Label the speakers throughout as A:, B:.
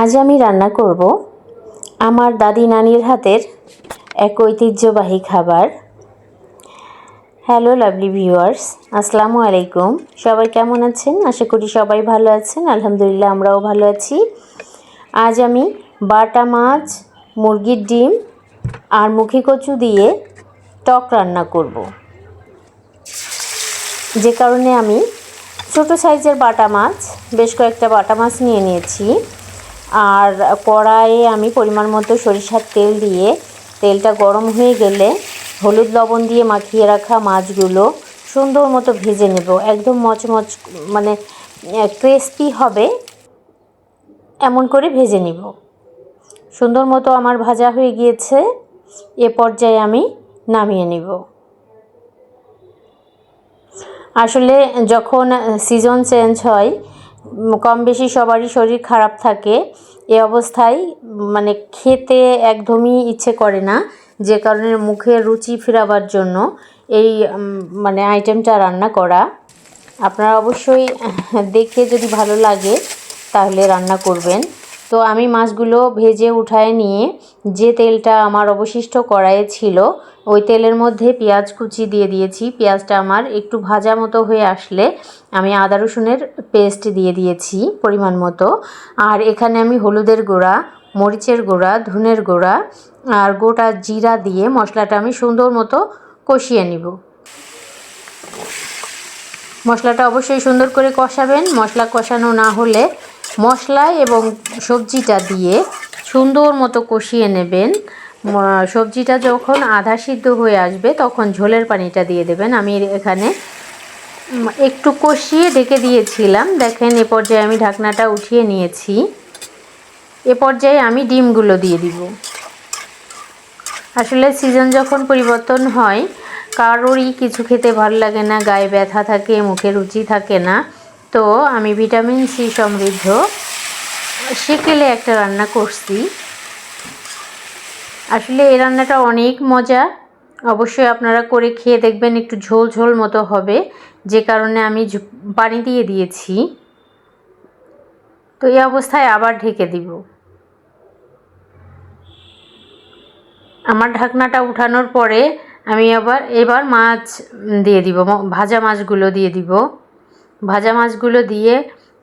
A: আজ আমি রান্না করব আমার দাদি নানির হাতের এক ঐতিহ্যবাহী খাবার। হ্যালো লাভলি ভিউয়ার্স আসসালামু আলাইকুম। সবাই কেমন আছেন? আশা করি সবাই ভালো আছেন। আলহামদুলিল্লাহ, আমরাও ভালো আছি। আজ আমি বাটা মাছ, মুরগির ডিম আর মুখি কচু দিয়ে টক রান্না করব। যে কারণে আমি ছোটো সাইজের বাটা মাছ, বেশ কয়েকটা বাটা মাছ নিয়ে নিয়েছি। আর কড়াইয়ে আমি পরিমাণ মতো সরিষার তেল দিয়ে তেলটা গরম হয়ে গেলে হলুদ লবণ দিয়ে মাখিয়ে রাখা মাছগুলো সুন্দর মতো ভেজে নেব। একদম মচমচ মানে ক্রিস্পি হবে এমন করে ভেজে নিব। সুন্দর মতো আমার ভাজা হয়ে গিয়েছে। এ পর্যায়ে আমি নামিয়ে নিব। আসলে যখন সিজন চেঞ্জ হয় কম বেশি সবারই শরীর খারাপ থাকে। এ অবস্থায় মানে খেতে একদমই ইচ্ছে করে না, যে কারণে মুখে রুচি ফেরাবার জন্য এই মানে আইটেমটা রান্না করা। আপনারা অবশ্যই দেখে যদি ভালো লাগে, তাহলে রান্না করবেন। তো আমি মাছগুলো ভেজে উঠায় নিয়ে যে তেলটা আমার অবশিষ্ট কড়াইয়ে ছিল ওই তেলের মধ্যে পেঁয়াজ কুচি দিয়ে দিয়েছি। পেঁয়াজটা আমার একটু ভাজা মতো হয়ে আসলে আমি আদা রসুনের পেস্ট দিয়ে দিয়েছি পরিমাণ মতো। আর এখানে আমি হলুদের গুঁড়া, মরিচের গুঁড়া, ধুনের গুঁড়া আর গোটা জিরা দিয়ে মশলাটা আমি সুন্দর মতো কষিয়ে নিব। মশলাটা অবশ্যই সুন্দর করে কষাবেন। মশলা কষানো না হলে মশলা এবং সবজিটা দিয়ে সুন্দর মতো কষিয়ে নেবেন। সবজিটা যখন আধা সিদ্ধ হয়ে আসবে, তখন ঝোলের পানিটা দিয়ে দেবেন। আমি এখানে একটু কষিয়ে ডেকে দিয়েছিলাম। দেখেন, এ পর্যায়ে আমি ঢাকনাটা উঠিয়ে নিয়েছি। এ পর্যায়ে আমি ডিমগুলো দিয়ে দিব। আসলে সিজন যখন পরিবর্তন হয়, কারোরই কিছু খেতে ভালো লাগে না, গায়ে ব্যথা থাকে, মুখে রুচি থাকে না। তো আমি ভিটামিন সি সমৃদ্ধ, সেকেলে একটা রান্না করছি। আসলে এই রান্নাটা অনেক মজা। অবশ্যই আপনারা করে খেয়ে দেখবেন, একটু ঝোল ঝোল মতো হবে। যে কারণে আমি পানি দিয়ে দিয়েছি। তো এই অবস্থায় আবার ঢেকে দিব। আমার ঢাকনাটা উঠানোর পরে আমি আবার, এবার মাছ দিয়ে দিব। ভাজা মাছগুলো দিয়ে দিব। ভাজা মাছগুলো দিয়ে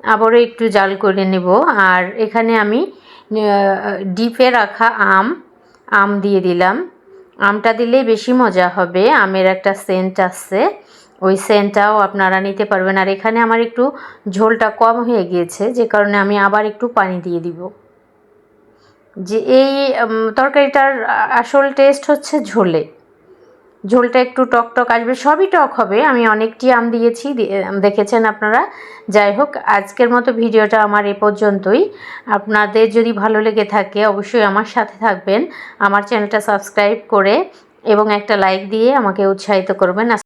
A: আবারও একটু জাল করে নেব। আর এখানে আমি ডিপে রাখা আম আম দিয়ে দিলাম। আমটা দিলে বেশি মজা হবে। আমের একটা সেন্ট আসছে ওই সেন্টটাও আপনারা নিতে পারবেন। আর এখানে আমার একটু ঝোলটা কম হয়ে গিয়েছে, যে কারণে আমি আবার একটু পানি দিয়ে দিব। যে এই তরকারিটার আসল টেস্ট হচ্ছে ঝোলে। ঝোলটা একটু টক টক আসবে, সবই টক হবে। আমি অনেকটি আম দিয়েছি দেখেছেন আপনারা। যাই হোক, আজকের মতো ভিডিওটা আমার এ পর্যন্তই। আপনাদের যদি ভালো লেগে থাকে, অবশ্যই আমার সাথে থাকবেন। আমার চ্যানেলটা সাবস্ক্রাইব করে এবং একটা লাইক দিয়ে আমাকে উৎসাহিত করবেন।